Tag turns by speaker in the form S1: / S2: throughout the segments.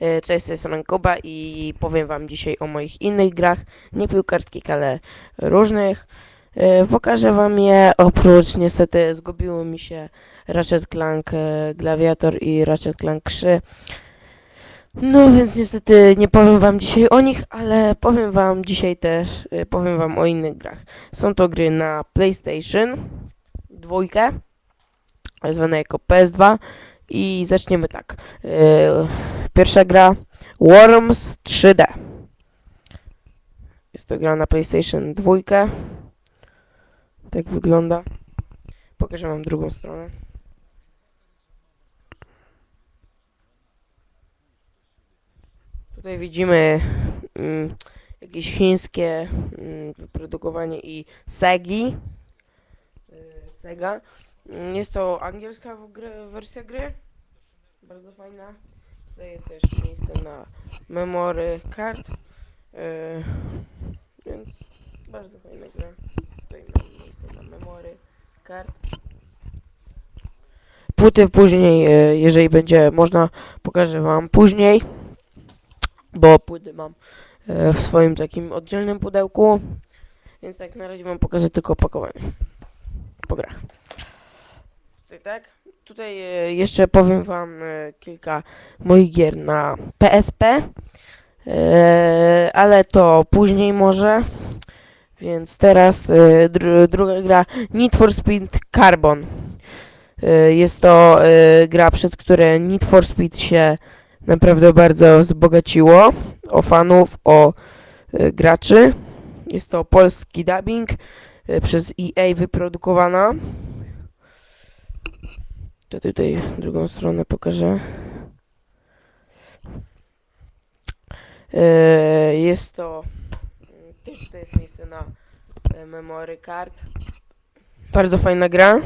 S1: E, Cześć, to jest Kuba i powiem wam dzisiaj o moich innych grach, nie piłkarskich, ale różnych. E, Pokażę wam je, oprócz niestety zgubiło mi się Ratchet Clank e, Gladiator i Ratchet Clank 3. No więc niestety nie powiem wam dzisiaj o nich, ale powiem wam dzisiaj też, powiem wam o innych grach. Są to gry na PlayStation, dwójkę, zwane jako PS2 i zaczniemy tak. E, Pierwsza gra Worms 3D. Jest to gra na PlayStation 2. Tak wygląda. Pokażę wam drugą stronę. Tutaj widzimy mm, jakieś chińskie mm, wyprodukowanie i Segi. Y, Sega. Mm, Jest to angielska gry, wersja gry. Bardzo fajna. Tutaj jest też miejsce na memory kart. Yy, więc bardzo fajna gra. Tutaj mam miejsce na memory kart. Płyty później, yy, jeżeli będzie można, pokażę wam później. Bo płyty mam yy, w swoim takim oddzielnym pudełku. Więc tak na razie wam pokażę tylko opakowanie. Po grach. Tutaj tak. Tutaj e, jeszcze powiem wam e, kilka moich gier na PSP, e, ale to później może. Więc teraz dru druga gra Need for Speed Carbon. Jest to gra, przez które Need for Speed się naprawdę bardzo wzbogaciło o fanów, o graczy. Jest to polski dubbing przez EA wyprodukowana. To tutaj drugą stronę pokażę. E, Jest to. Też tutaj jest miejsce na e, memory card. Bardzo fajna gra.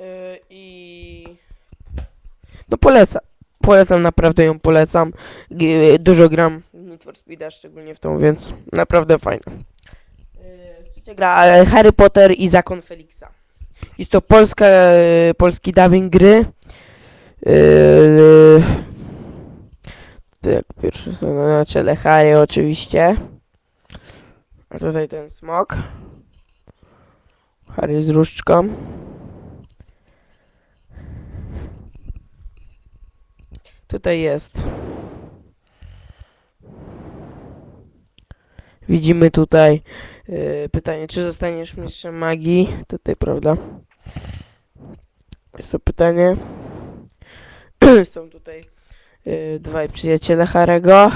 S1: E, I. No polecam. Polecam, naprawdę ją polecam. Dużo gram Need for Speeda, szczególnie w tą, więc naprawdę fajna. Trzecia gra Harry Potter i Zakon Feliksa. Jest to polska, e, polski dubbing gry. Yy, tak, pierwszy są na czele Harry oczywiście. A tutaj ten smok. Harry z różdżką. Tutaj jest. Widzimy tutaj pytanie, czy zostaniesz mistrzem magii? Tutaj, prawda? Jest to pytanie. Są tutaj yy, dwaj przyjaciele Harego.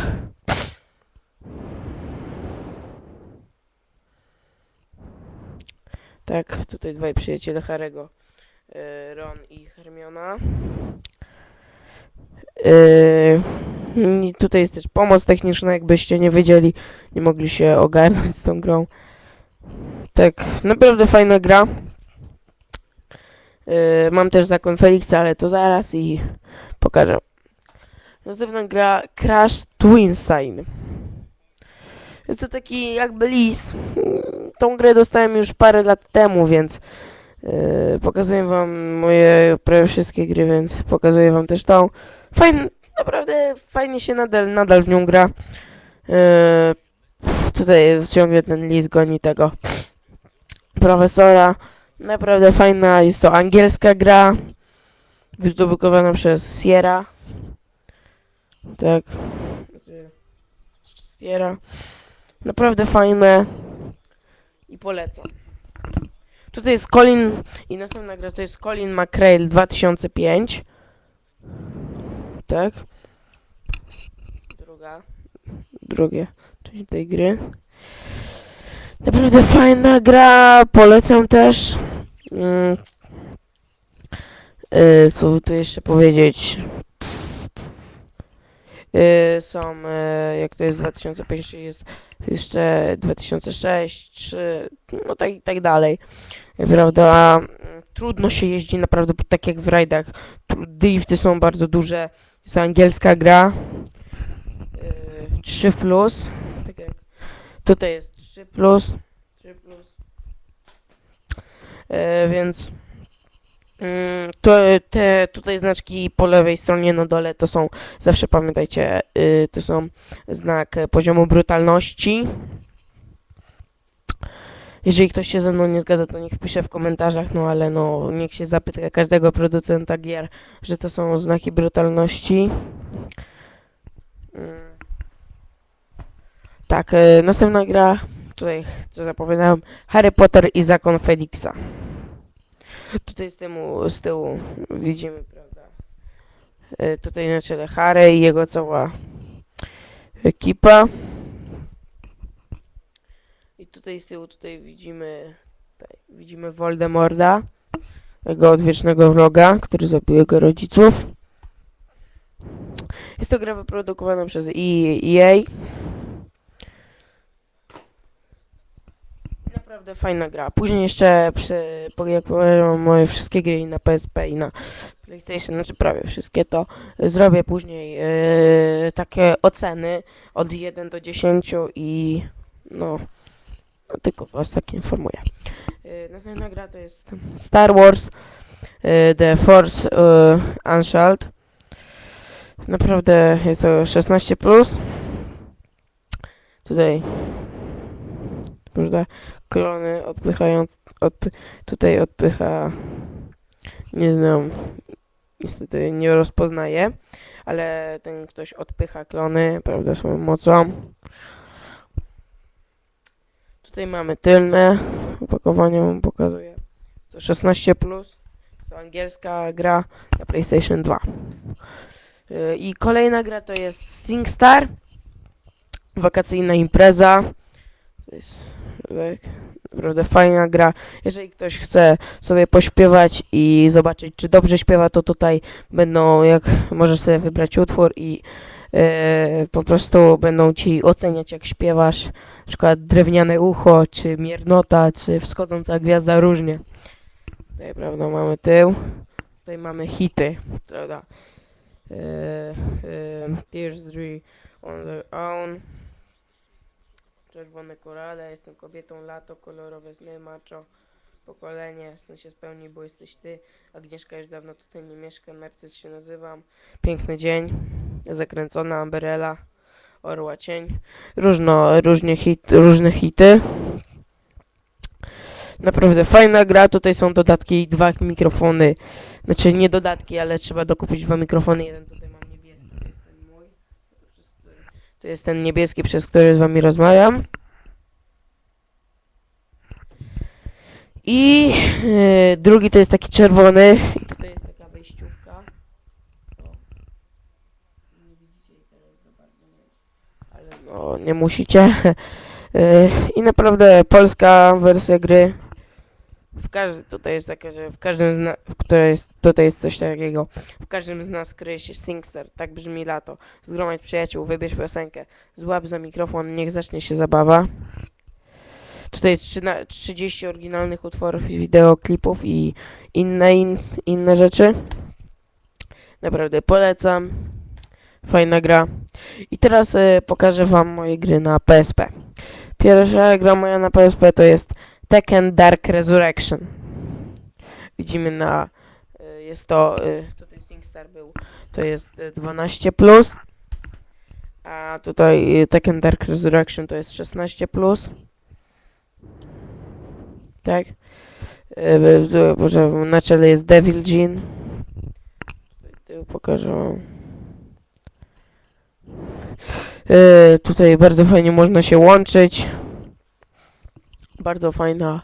S1: Tak, tutaj dwaj przyjaciele Harego. Yy, Ron i Hermiona. Yy, i tutaj jest też pomoc techniczna, jakbyście nie wiedzieli, nie mogli się ogarnąć z tą grą. Tak, naprawdę fajna gra. Yy, mam też zakon Felixa, ale to zaraz i pokażę. Następna gra Crash Twinstein. Jest to taki jakby lis. Tą grę dostałem już parę lat temu, więc yy, pokazuję wam moje prawie wszystkie gry, więc pokazuję wam też tą. Fajn, naprawdę fajnie się nadal, nadal w nią gra. Yy, tutaj ciągle ten lis goni tego profesora. Naprawdę fajna, jest to angielska gra. Wyprodukowana przez Sierra. Tak. Sierra. Naprawdę fajne. I polecam. Tutaj jest Colin i następna gra to jest Colin McRae 2005. Tak. Druga. Drugie. Część tej gry. Naprawdę fajna gra, polecam też. Mm. Y, co tu jeszcze powiedzieć? Y, są, y, jak to jest 2005, jest jeszcze 2006, 3, no tak i tak dalej. Prawda? Mm, Trudno się jeździ naprawdę tak jak w rajdach. Drifty są bardzo duże. Jest angielska gra. Y, 3 plus. Tak tutaj jest 3 plus. 3 plus. E, więc Mm, To, te tutaj znaczki po lewej stronie na dole to są, zawsze pamiętajcie, y, to są znak poziomu brutalności. Jeżeli ktoś się ze mną nie zgadza, to niech pisze w komentarzach, no ale no niech się zapyta każdego producenta gier, że to są znaki brutalności. Mm. Tak, e, następna gra, tutaj co zapowiadałem, Harry Potter i Zakon Felixa. Tutaj z, tyłu, z tyłu widzimy, prawda, e, tutaj na czele Harry i jego cała ekipa. Tutaj z tyłu tutaj widzimy, tutaj widzimy Voldemorda, jego odwiecznego wroga, który zabił jego rodziców. Jest to gra wyprodukowana przez EA. Naprawdę fajna gra. Później jeszcze, przy, jak powiem, moje wszystkie gry na PSP i na PlayStation, znaczy prawie wszystkie, to zrobię później e, takie oceny od 1 do 10 i no tylko was tak informuję. E, następna gra to jest Star Wars e, The Force e, Unshelled. Naprawdę jest to 16 plus. Tutaj prawda, klony odpychają odpy, tutaj odpycha nie znam niestety nie rozpoznaję ale ten ktoś odpycha klony prawda swoją mocą tutaj mamy tylne opakowanie wam pokazuję. To 16 plus to angielska gra na PlayStation 2 Yy, i kolejna gra to jest SingStar wakacyjna impreza. To jest tak, naprawdę fajna gra. Jeżeli ktoś chce sobie pośpiewać i zobaczyć, czy dobrze śpiewa, to tutaj będą, jak możesz sobie wybrać utwór i po prostu będą ci oceniać, jak śpiewasz. Na przykład drewniane ucho, czy miernota, czy wschodząca gwiazda, różnie. Tutaj, prawda, mamy tył. Tutaj mamy hity, prawda. E, e, Tears 3 on their own. Czerwone korale, jestem kobietą, lato, kolorowe sny, macho, pokolenie, sen się spełni, bo jesteś ty. Agnieszka już dawno tutaj nie mieszka, Narcyz się nazywam. Piękny dzień, zakręcona Umbrella, Orła cień. Różno, różnie hit, różne hity. Naprawdę fajna gra, tutaj są dodatki, dwa mikrofony. Znaczy nie dodatki, ale trzeba dokupić dwa mikrofony. Jeden tutaj mam niebieski, to jest ten mój. To jest ten niebieski, przez który z wami rozmawiam. I e, drugi to jest taki czerwony. I tutaj jest taka wejściówka. O. Nie widzicie jej teraz za bardzo, nie. Nie musicie. E, I naprawdę polska wersja gry. W każdym, tutaj jest takie, że w każdym z nas, jest, tutaj jest coś takiego. W każdym z nas kryje się Singstar, tak brzmi lato. Zgromadź przyjaciół, wybierz piosenkę, złap za mikrofon, niech zacznie się zabawa. Tutaj jest 13 30 oryginalnych utworów i wideoklipów i inne, in, inne rzeczy. Naprawdę polecam. Fajna gra. I teraz e, pokażę wam moje gry na PSP. Pierwsza gra moja na PSP to jest Tekken Dark Resurrection. Widzimy na y, jest to y, tutaj SingStar był to jest y, 12 plus a tutaj y, Tekken Dark Resurrection to jest 16 plus tak Y, na czele jest Devil Jean tutaj pokażę Y, tutaj bardzo fajnie można się łączyć bardzo fajna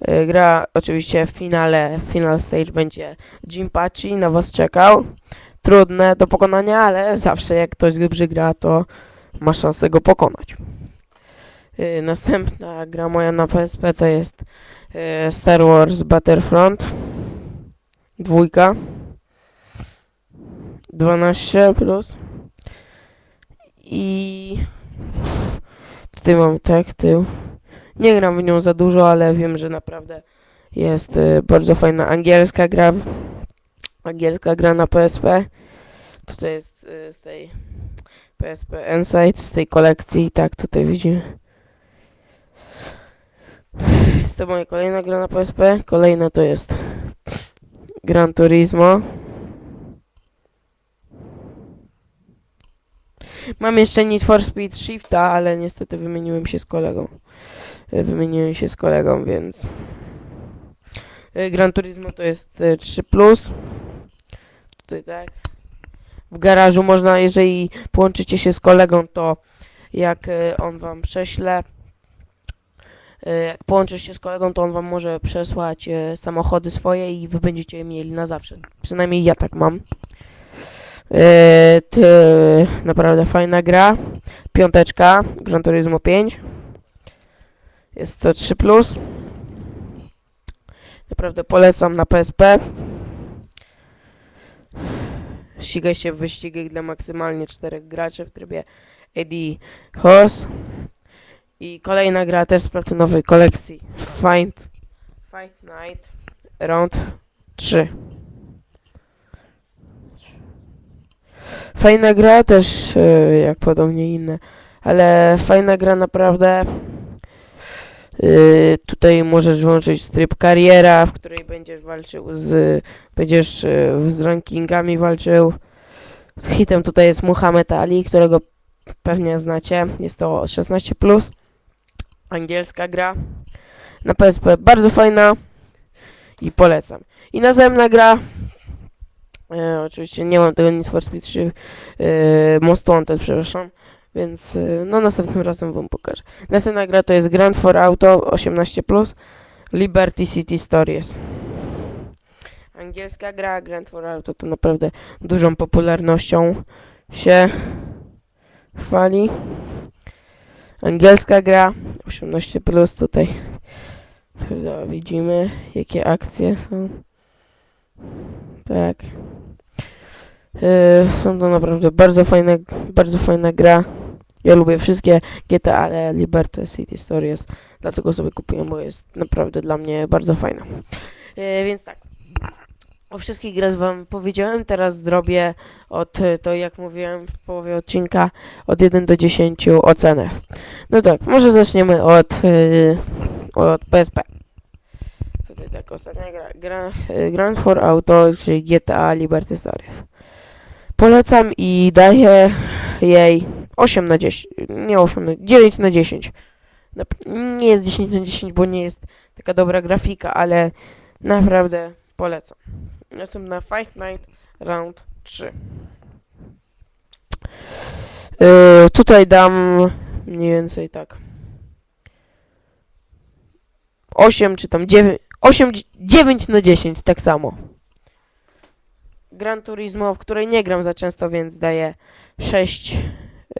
S1: e, gra. Oczywiście w finale, final stage będzie Jinpachi na was czekał. Trudne do pokonania, ale zawsze jak ktoś dobrze gra, to ma szansę go pokonać. E, Następna gra moja na PSP to jest e, Star Wars Battlefront. Dwójka. 12 plus. I tutaj mamy tak, tył. Nie gram w nią za dużo, ale wiem, że naprawdę jest y, bardzo fajna angielska gra. Angielska gra na PSP. Tutaj jest y, z tej PSP Insight, z tej kolekcji. Tak, tutaj widzimy. Jest to moja kolejna gra na PSP. Kolejna to jest Gran Turismo. Mam jeszcze Need for Speed Shifta, ale niestety wymieniłem się z kolegą. Y, Wymieniłem się z kolegą, więc... Y, Gran Turismo to jest y, 3+. Tutaj tak. W garażu można, jeżeli połączycie się z kolegą, to jak on wam prześle, jak połączysz się z kolegą, to on wam może przesłać samochody swoje i wy będziecie je mieli na zawsze. Przynajmniej ja tak mam. Y, ty, naprawdę fajna gra. Piąteczka, Gran Turismo 5. Jest to 3+. Plus. Naprawdę polecam na PSP. Ścigaj się w dla maksymalnie czterech graczy w trybie Eddie Horse. I kolejna gra też z platynowej kolekcji. Fight, Fight Night Round 3. Fajna gra też, e, jak podobnie inne, ale fajna gra naprawdę. Yy, tutaj możesz włączyć tryb kariera, w której będziesz walczył z, będziesz yy, z rankingami walczył. Hitem tutaj jest Muhammad Ali, którego pewnie znacie. Jest to 16+. Plus. Angielska gra. Na PSP bardzo fajna i polecam. I następna gra. E, oczywiście nie mam tego Need for Speed 3 e, Most Wanted, przepraszam. Więc e, no następnym razem wam pokażę. Następna gra to jest Grand for Auto 18+, plus, Liberty City Stories. Angielska gra Grand for Auto to naprawdę dużą popularnością się chwali. Angielska gra 18+, plus, tutaj prawda, widzimy jakie akcje są. Tak. Yy, są to naprawdę bardzo fajne, bardzo fajna gra. Ja lubię wszystkie GTA, ale Liberty City Stories, dlatego sobie kupiłem, bo jest naprawdę dla mnie bardzo fajna. Yy, więc tak. O wszystkich grach wam powiedziałem, teraz zrobię od, to jak mówiłem w połowie odcinka, od 1 do 10 ocenę. No tak, może zaczniemy od, yy, od PSP. Tutaj tak, ostatnia gra, gra Grand for Auto, czyli GTA Liberty Stories. Polecam i daję jej 8 na 10, nie 8 na 9 na 10. Nap- Nie jest 10 na 10, bo nie jest taka dobra grafika, ale naprawdę polecam. Następna Fight Night Round 3. Yy, tutaj dam mniej więcej tak 8 czy tam 9, 8, 9 na 10, tak samo. Gran Turismo, w której nie gram za często, więc daję 6,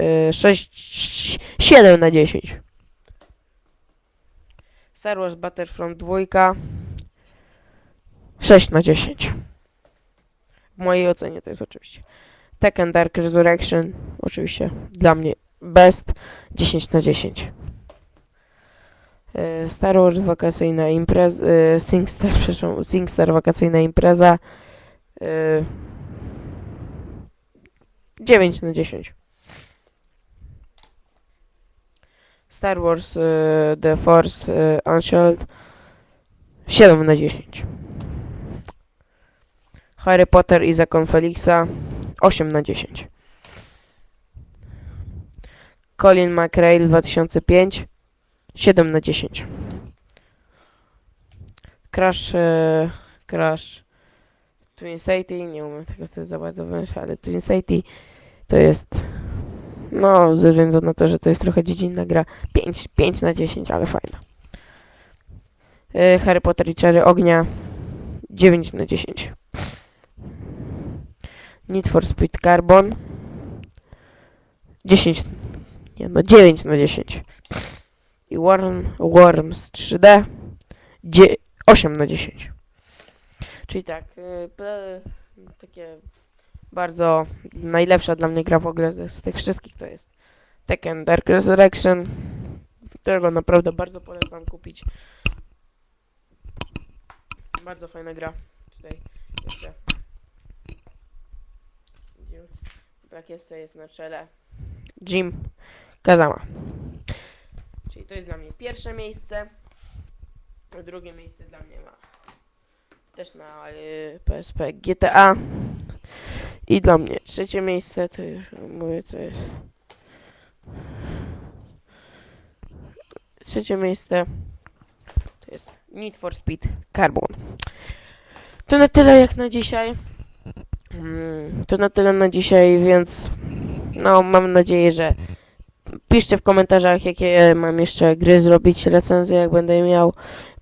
S1: yy, 6, 7 na 10. Star Wars Battlefront 2, 6 na 10. W mojej ocenie to jest oczywiście. Tekken Dark Resurrection, oczywiście dla mnie best, 10 na 10. Yy, Star Wars wakacyjna impreza, yy, SingStar, przepraszam, SingStar wakacyjna impreza, yy, 9 na 10. Star Wars yy, The Force yy, Unshelled 7 na 10. Harry Potter i Zakon Felixa 8 na 10. Colin McRae 2005 7 na 10. Crash yy, Crash Twin City, nie umiem tego sobie za bardzo wymyślić, ale Twin City to jest no, ze względu na to, że to jest trochę dziecinna gra 5, 5 na 10, ale fajna. Yy, Harry Potter i Czary Ognia 9 na 10. Need for Speed Carbon 10 nie no 9 na 10 i Worm, Worms 3D dzie- 8 na 10 czyli tak y, takie bardzo najlepsza dla mnie gra w ogóle z, tych wszystkich to jest Tekken Dark Resurrection którego naprawdę bardzo polecam kupić. Bardzo fajna gra tutaj jeszcze. Brak jeszcze jest na czele. Jim Kazama. Czyli to jest dla mnie pierwsze miejsce drugie miejsce dla mnie ma też na y, PSP GTA. I dla mnie trzecie miejsce, to już mówię co jest. Trzecie miejsce to jest Need for Speed Carbon. To na tyle jak na dzisiaj. Mm, To na tyle na dzisiaj, więc no mam nadzieję, że piszcie w komentarzach, jakie mam jeszcze gry zrobić, recenzję jak będę miał.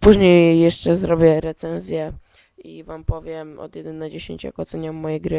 S1: Później jeszcze zrobię recenzję i wam powiem od 1 na 10 jak oceniam moje gry.